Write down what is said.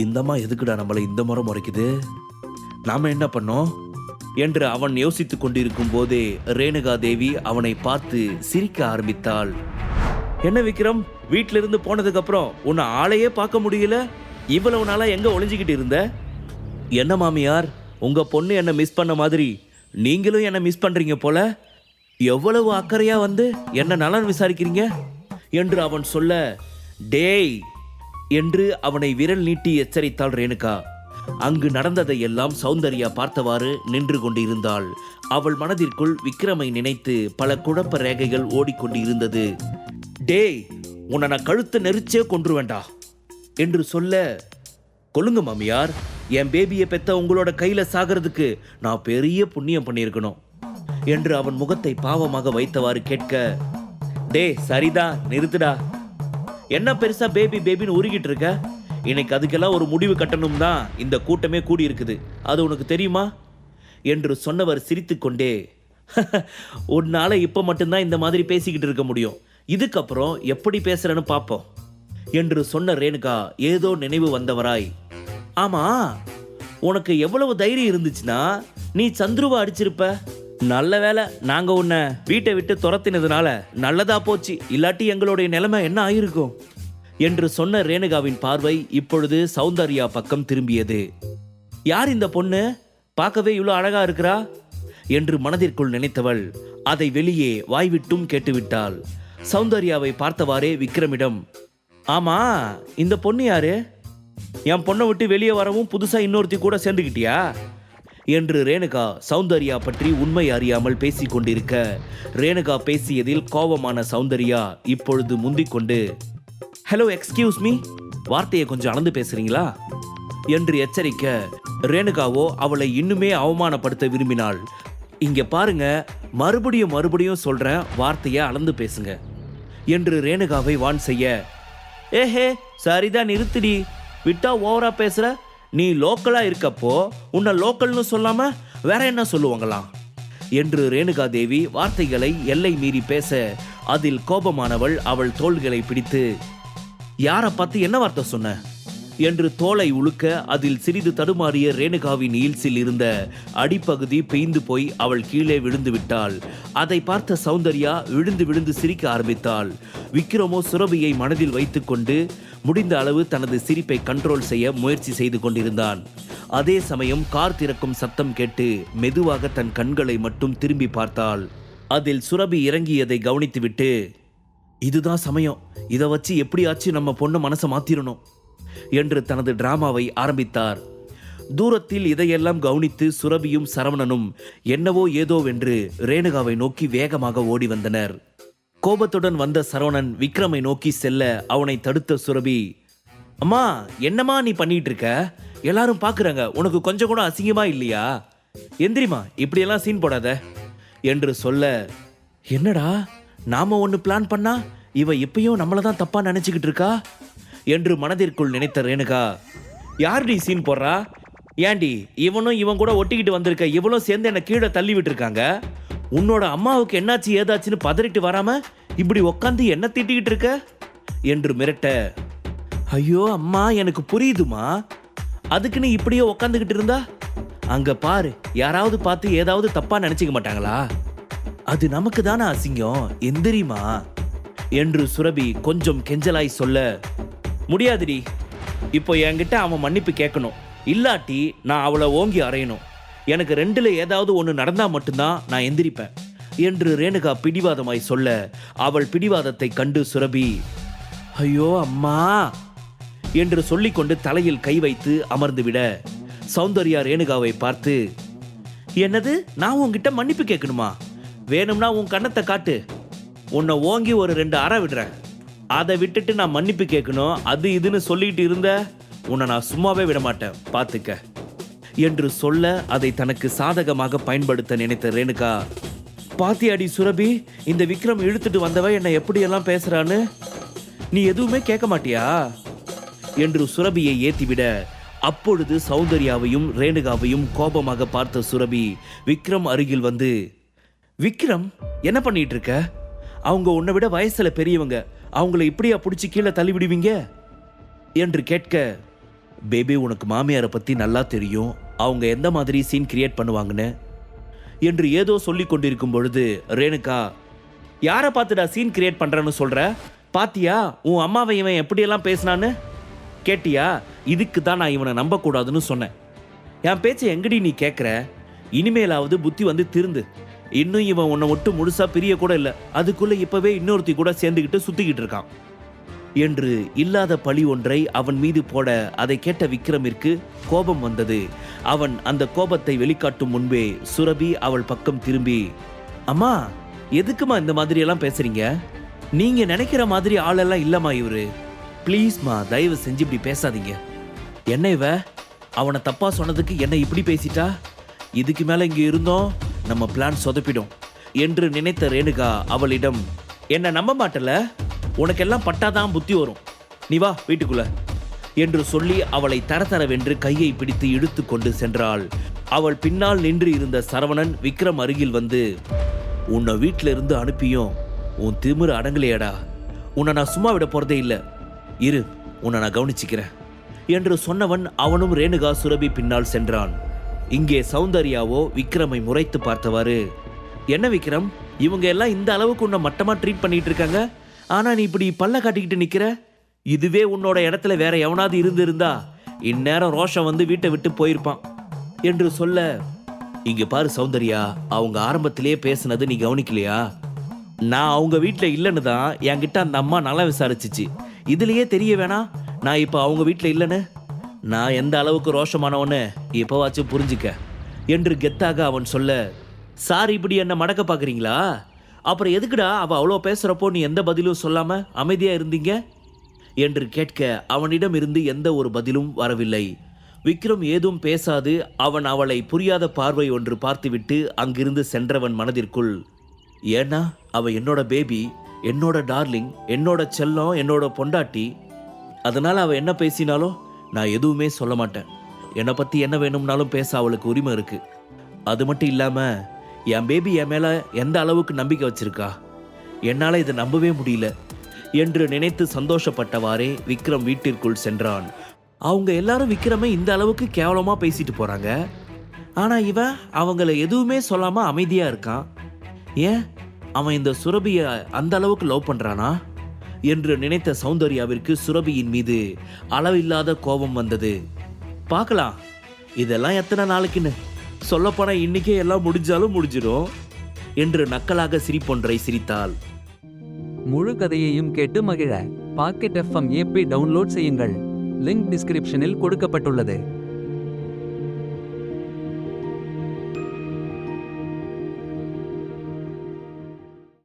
இந்தம்மா எதுக்குடா நம்மளை இந்த முறை முறைக்குது? நாம என்ன பண்ணோம்? என்று அவன் யோசித்துக் கொண்டிருக்கும் போதே ரேணுகா தேவி அவனை பார்த்து சிரிக்க ஆரம்பித்தாள். என்ன விக்ரம்? வீட்ல இருந்து போனதுக்கு அப்புறம் உன்னை ஆளையே பார்க்க முடியல? இவ்வளவு நாளா எங்க ஒளிஞ்சுக்கிட்டு இருந்த? என்ன மாமியார்? உங்க பொண்ணு என்ன மிஸ் பண்ண மாதிரி? நீங்களும் என்ன மிஸ் பண்றீங்க போல? எவ்வளவு அக்கறையா வந்து என்ன நலன் விசாரிக்கிறீங்க? என்று அவன் சொல்ல டேய் என்று அவனை விரல் நீட்டி எச்சரித்தாள் ரேணுகா. அங்கு நடந்ததை எல்லாம் சௌந்தர்யா பார்த்தவாறு நின்று கொண்டிருந்தாள். அவள் மனதிற்குள் விக்ரமை நினைத்து பல குழப்ப ரேகைகள் ஓடிக்கொண்டிருந்தது. டேய் உன்னை நான் கழுத்தை நெரிச்சே கொன்றுவேண்டா என்று சொல்ல கொழுங்க மாமியார் என் பேபியை பெத்த உங்களோட கையில சாகிறதுக்கு நான் பெரிய புண்ணியம் பண்ணியிருக்கணும் என்று அவன் முகத்தை பாவமாக வைத்தவாறு கேட்க டேய் சரிதா நிறுத்துடா என்ன பெருசா பேபி பேபின்னு உருகிட்டு இருக்க? இன்னைக்கு அதுக்கெல்லாம் ஒரு முடிவு கட்டணும் தான் இந்த கூட்டமே கூடி இருக்குது. அது உனக்கு தெரியுமா? என்று சொன்னவர் சிரித்துக்கொண்டே உன்னால இப்போ மட்டும்தான் இந்த மாதிரி பேசிக்கிட்டு இருக்க முடியும். இதுக்கப்புறம் எப்படி பேசுறேன்னு பார்ப்போம் என்று சொன்ன ரேணுகா ஏதோ நினைவு வந்தவராய் ஆமா உனக்கு எவ்வளவு தைரியம் இருந்துச்சுன்னா நீ சந்துருவை அடிச்சிருப்ப. நல்ல வேலை நாங்க உன்னை வீட்டை விட்டு துரத்தினதுனால நல்லதா போச்சு. இல்லாட்டி எங்களுடைய நிலைமை என்ன ஆயிருக்கும்? என்று சொன்ன ரேணுகாவின் பார்வை இப்பொழுது சௌந்தர்யா பக்கம் திரும்பியது. யார் இந்த பொண்ணு? பார்க்கவே இவ்வளோ அழகா இருக்கிறா? என்று மனதிற்குள் நினைத்தவள் அதை வெளியே வாய்விட்டும் கேட்டுவிட்டாள். சௌந்தர்யாவை பார்த்தவாறே விக்ரமிடம் ஆமா இந்த பொண்ணு யாரு? என் பொண்ணை விட்டு வெளியே வரவும் புதுசா இன்னொருத்தி கூட சேர்ந்துக்கிட்டியா என்று ரேணுகா சௌந்தர்யா பற்றி உண்மை அறியாமல் பேசிக் கொண்டிருக்க. ரேணுகா பேசியதில் கோபமான சௌந்தர்யா இப்பொழுது முந்திக் கொண்டு ஹலோ எக்ஸ்கியூஸ் மீ வார்த்தையை கொஞ்சம் அளந்து பேசுறீங்களா? என்று எச்சரிக்க ரேணுகாவோ அவளை இன்னுமே அவமானப்படுத்த விரும்பினாள். இங்க பாருங்க மறுபடியும் மறுபடியும் சொல்றேன் வார்த்தையை அளந்து பேசுங்க என்று ரேணுகாவை வான் செய்ய. ஏஹே சரிதான் நிறுத்திடி. விட்டா ஓவரா பேசுற? நீ லோக்கலாக இருக்கப்போ உன்னை லோக்கல்னு சொல்லாமல் வேற என்ன சொல்லுவாங்களாம்? என்று ரேணுகா தேவி வார்த்தைகளை எல்லை மீறி பேச அதில் கோபமானவள் அவள் தோள்களை பிடித்து யாரை பார்த்து என்ன வார்த்தை சொன்ன? என்று தோலை உழுக்க அதில் சிறிது தடுமாறிய ரேணுகாவின் ஈல்ஸில் இருந்த அடிப்பகுதி பெய்ந்து போய் அவள் கீழே விழுந்து விட்டாள். அதை பார்த்த சௌந்தர்யா விழுந்து விழுந்து சிரிக்க ஆரம்பித்தாள். விக்ரமோ சுரபியை மனதில் வைத்துக்கொண்டு முடிந்த அளவு தனது சிரிப்பை கண்ட்ரோல் செய்ய முயற்சி செய்து கொண்டிருந்தான். அதே சமயம் கார் திறக்கும் சத்தம் கேட்டு மெதுவாக தன் கண்களை மட்டும் திரும்பி பார்த்தாள். அதில் சுரபி இறங்கியதை கவனித்துவிட்டு இதுதான் சமயம். இதை வச்சு எப்படியாச்சும் நம்ம பொண்ணு மனசை மாத்திரணும் என்று தனது டிராமாவை ஆரம்பித்தார். தூரத்தில் இதையெல்லாம் கவனித்து சுரபியும் சரவணனும் என்னவோ ஏதோவென்று ரேணுகாவை நோக்கி வேகமாக ஓடி வந்தனர். கோபத்துடன் வந்த சரவணன் விக்ரமை நோக்கி செல்ல அவனை தடுத்த சுரபி அம்மா என்னம்மா நீ பண்ணிட்டு இருக்க எல்லாரும் பார்க்குறாங்க உனக்கு கொஞ்சம் கூட அசிங்கமா இல்லையா? எந்திரிமா இப்படியெல்லாம் சீன் போடாத என்று சொல்ல என்னடா நாம ஒன்று பிளான் பண்ணா? இவ இப்பயும் நம்மளை தான் தப்பா நினைச்சுக்கிட்டு இருக்கா என்று மனதிற்குள் நினைத்த ரேணுகா யார்டி சீன் போடுறா? ஏண்டி இவனும் இவன் கூட ஒட்டிக்கிட்டு வந்திருக்க இவளும் சேர்ந்து என்னை கீழே தள்ளி விட்டுருக்காங்க உன்னோட அம்மாவுக்கு என்னாச்சு ஏதாச்சுன்னு பதறிட்டு வராம இப்படி உக்காந்து என்ன திட்டிக்கிட்டு இருக்க? என்று மிரட்ட ஐயோ அம்மா எனக்கு புரியுதுமா. அதுக்குன்னு இப்படியே உக்காந்துக்கிட்டு இருந்தா? அங்க பாரு யாராவது பார்த்து ஏதாவது தப்பா நினைச்சுக்க மாட்டாங்களா? அது நமக்கு தானே அசிங்கம் எந்திரிமா என்று சுரபி கொஞ்சம் கெஞ்சலாய் சொல்ல முடியாதுடி. இப்போ என்கிட்ட அவன் மன்னிப்பு கேட்கணும். இல்லாட்டி நான் அவளை ஓங்கி அறையணும். எனக்கு ரெண்டுல ஏதாவது ஒன்று நடந்தா மட்டும்தான் நான் எந்திரிப்பேன் என்று ரேணுகா பிடிவாதமாய் சொல்ல அவள் பிடிவாதத்தை கண்டு சுரபி ஐயோ அம்மா என்று சொல்லிக்கொண்டு தலையில் கை வைத்து அமர்ந்துவிட சௌந்தர்யா ரேணுகாவை பார்த்து என்னது? நான் உன்கிட்ட மன்னிப்பு கேட்கணுமா? வேணும்னா உன் கன்னத்தை காட்டு. உன்னை ஓங்கி ஒரு ரெண்டு அறை விடுறேன். அதை விட்டுட்டு நான் மன்னிப்பு கேட்கணும். அது இதுன்னு சொல்லிட்டு இருந்த உன்னை நான் சும்மாவே விட மாட்டேன் பார்த்துக்க என்று சொல்ல அதை தனக்கு சாதகமாக பயன்படுத்த நினைத்த ரேணுகா பாத்தியாடி சுரபி இந்த விக்ரம் இழுத்துட்டு வந்தவ என்னை எப்படியெல்லாம் பேசுறான்னு? நீ எதுவுமே கேட்க மாட்டியா? என்று சுரபியை ஏத்திவிட அப்பொழுது சௌந்தர்யாவையும் ரேணுகாவையும் கோபமாக பார்த்த சுரபி விக்ரம் அருகில் வந்து விக்ரம் என்ன பண்ணிட்டு இருக்க அவங்க உன்னை விட வயசுல பெரியவங்க அவங்கள இப்படியா பிடிச்சி கீழே தள்ளி விடுவீங்க என்று கேட்க பேபி உனக்கு மாமியாரை பற்றி நல்லா தெரியும். அவங்க எந்த மாதிரி சீன் கிரியேட் பண்ணுவாங்கன்னு? என்று ஏதோ சொல்லி கொண்டிருக்கும் பொழுது ரேணுகா யாரை பார்த்துடா சீன் கிரியேட் பண்ணுறேன்னு சொல்கிற பாத்தியா? உன் அம்மாவை இவன் எப்படியெல்லாம் பேசினான்னு? கேட்டியா? இதுக்கு தான் நான் இவனை நம்பக்கூடாதுன்னு சொன்னேன். என் பேச்சை எங்கடி நீ கேட்குற இனிமேலாவது புத்தி வந்து திருந்து. இன்னும் இவன் உன்னை விட்டு முழுசா பிரிய கூட இல்லை. அதுக்குள்ளே இப்போவே இன்னொருத்தி கூட சேர்ந்துக்கிட்டு சுற்றிக்கிட்டு இருக்கான். என்று இல்லாத பழி ஒன்றை அவன் மீது போட அதை கேட்ட விக்ரமிற்கு கோபம் வந்தது. அவன் அந்த கோபத்தை வெளிக்காட்டும் முன்பே சுரபி அவள் பக்கம் திரும்பி அம்மா எதுக்குமா இந்த மாதிரி எல்லாம் பேசுறீங்க? நீங்க நினைக்கிற மாதிரி ஆளெல்லாம் இல்லம்மா இவரு. ப்ளீஸ்மா தயவு செஞ்சு இப்படி பேசாதீங்க. என்ன இவ? அவனை தப்பா சொன்னதுக்கு என்ன இப்படி பேசிட்டா? இதுக்கு மேல இங்க இருந்தோம் நம்ம பிளான் சொதப்பிடும் என்று நினைத்த ரேணுகா அவளிடம் என்ன நம்ப மாட்டல? உனக்கெல்லாம் பட்டாதான் புத்தி வரும். நீ வா வீட்டுக்குள்ள. என்று சொல்லி அவளை தரதரவென்று கையை பிடித்து இழுத்து கொண்டு சென்றாள். அவள் பின்னால் நின்று இருந்த சரவணன் விக்ரம் அருகில் வந்து உன்னை வீட்டில இருந்து அனுப்பியும். உன் திமிரு அடங்கலையடா. உன்னை நான் சும்மா விட போறதே இல்லை. இரு உன்னை நான் கவனிச்சுக்கிறேன். என்று சொன்னவன் அவனும் ரேணுகா சுரபி பின்னால் சென்றான். இங்கே சௌந்தர்யாவோ விக்ரமை முறைத்து பார்த்தவாறு என்ன விக்ரம்? இவங்க எல்லாம் இந்த அளவுக்கு உன்னை மட்டமா ட்ரீட் பண்ணிட்டு இருக்காங்க? ஆனா நீ இப்படி பல்ல காட்டிக்கிட்டு நிக்கிற? இதுவே உன்னோட இடத்துல வேற எவனாவது இருந்திருந்தா இந்நேரம் ரோஷம் வந்து வீட்டை விட்டு போயிருப்பான். என்று சொல்ல இங்க பாரு சௌந்தர்யா அவங்க ஆரம்பத்திலேயே பேசுனது நீ கவனிக்கலையா? நான் அவங்க வீட்டில் இல்லைன்னு தான் என்கிட்ட அந்த அம்மா நல்லா விசாரிச்சிச்சு. இதுலயே தெரிய வேணாம் நான் இப்போ அவங்க வீட்டில் இல்லைன்னு? நான் எந்த அளவுக்கு ரோஷமானவன்னு இப்போவாச்சும் புரிஞ்சுக்க. என்று கெத்தாக அவன் சொல்ல சார் இப்படி என்ன மடக்க பார்க்குறீங்களா அப்புறம் எதுக்குடா அவள் அவ்வளோ பேசுகிறப்போ நீ எந்த பதிலும் சொல்லாமல் அமைதியாக இருந்தீங்க? என்று கேட்க அவனிடம் இருந்து எந்த ஒரு பதிலும் வரவில்லை. விக்ரம் ஏதும் பேசாது அவன் அவளை புரியாத பார்வை ஒன்று பார்த்துவிட்டு அங்கிருந்து சென்றவன் மனதிற்குள் ஏன்னா அவ என்னோட பேபி என்னோட டார்லிங் என்னோட செல்லம் என்னோட பொண்டாட்டி. அதனால் அவள் என்ன பேசினாலும் நான் எதுவுமே சொல்ல மாட்டேன். என்னை பற்றி என்ன வேணும்னாலும் பேச அவளுக்கு உரிமை இருக்குது அது மட்டும் இல்லாமல் என் பேபி என் மேலே எந்த அளவுக்கு நம்பிக்கை வச்சிருக்கா? என்னால் இதை நம்பவே முடியல. என்று நினைத்து சந்தோஷப்பட்டவாறே விக்ரம் வீட்டிற்குள் சென்றான். அவங்க எல்லாரும் விக்ரமை இந்த அளவுக்கு கேவலமாக பேசிட்டு போகிறாங்க ஆனால் இவன் அவங்கள எதுவுமே சொல்லாமல் அமைதியாக இருக்கான் ஏன்? அவன் இந்த சுரபியை அந்த அளவுக்கு லவ் பண்ணுறானா என்று நினைத்த சௌந்தர்யாவிற்கு சுரபியின் மீது அளவில்லாத கோபம் வந்தது. பார்க்கலாம். இதெல்லாம் எத்தனை நாளைக்குன்னு? சொல்லப்போனால் இன்னைக்கே எல்லாம் முடிஞ்சாலும் முடிஞ்சிடும் என்று நக்கலாக சிரிப்பொன்றை சிரித்தாள். முழு கதையையும் கேட்டு மகிழ. பாக்கெட் எஃப்எம் ஏபி டவுன்லோட் செய்யுங்கள். லிங்க் டிஸ்கிரிப்ஷனில் கொடுக்கப்பட்டுள்ளது.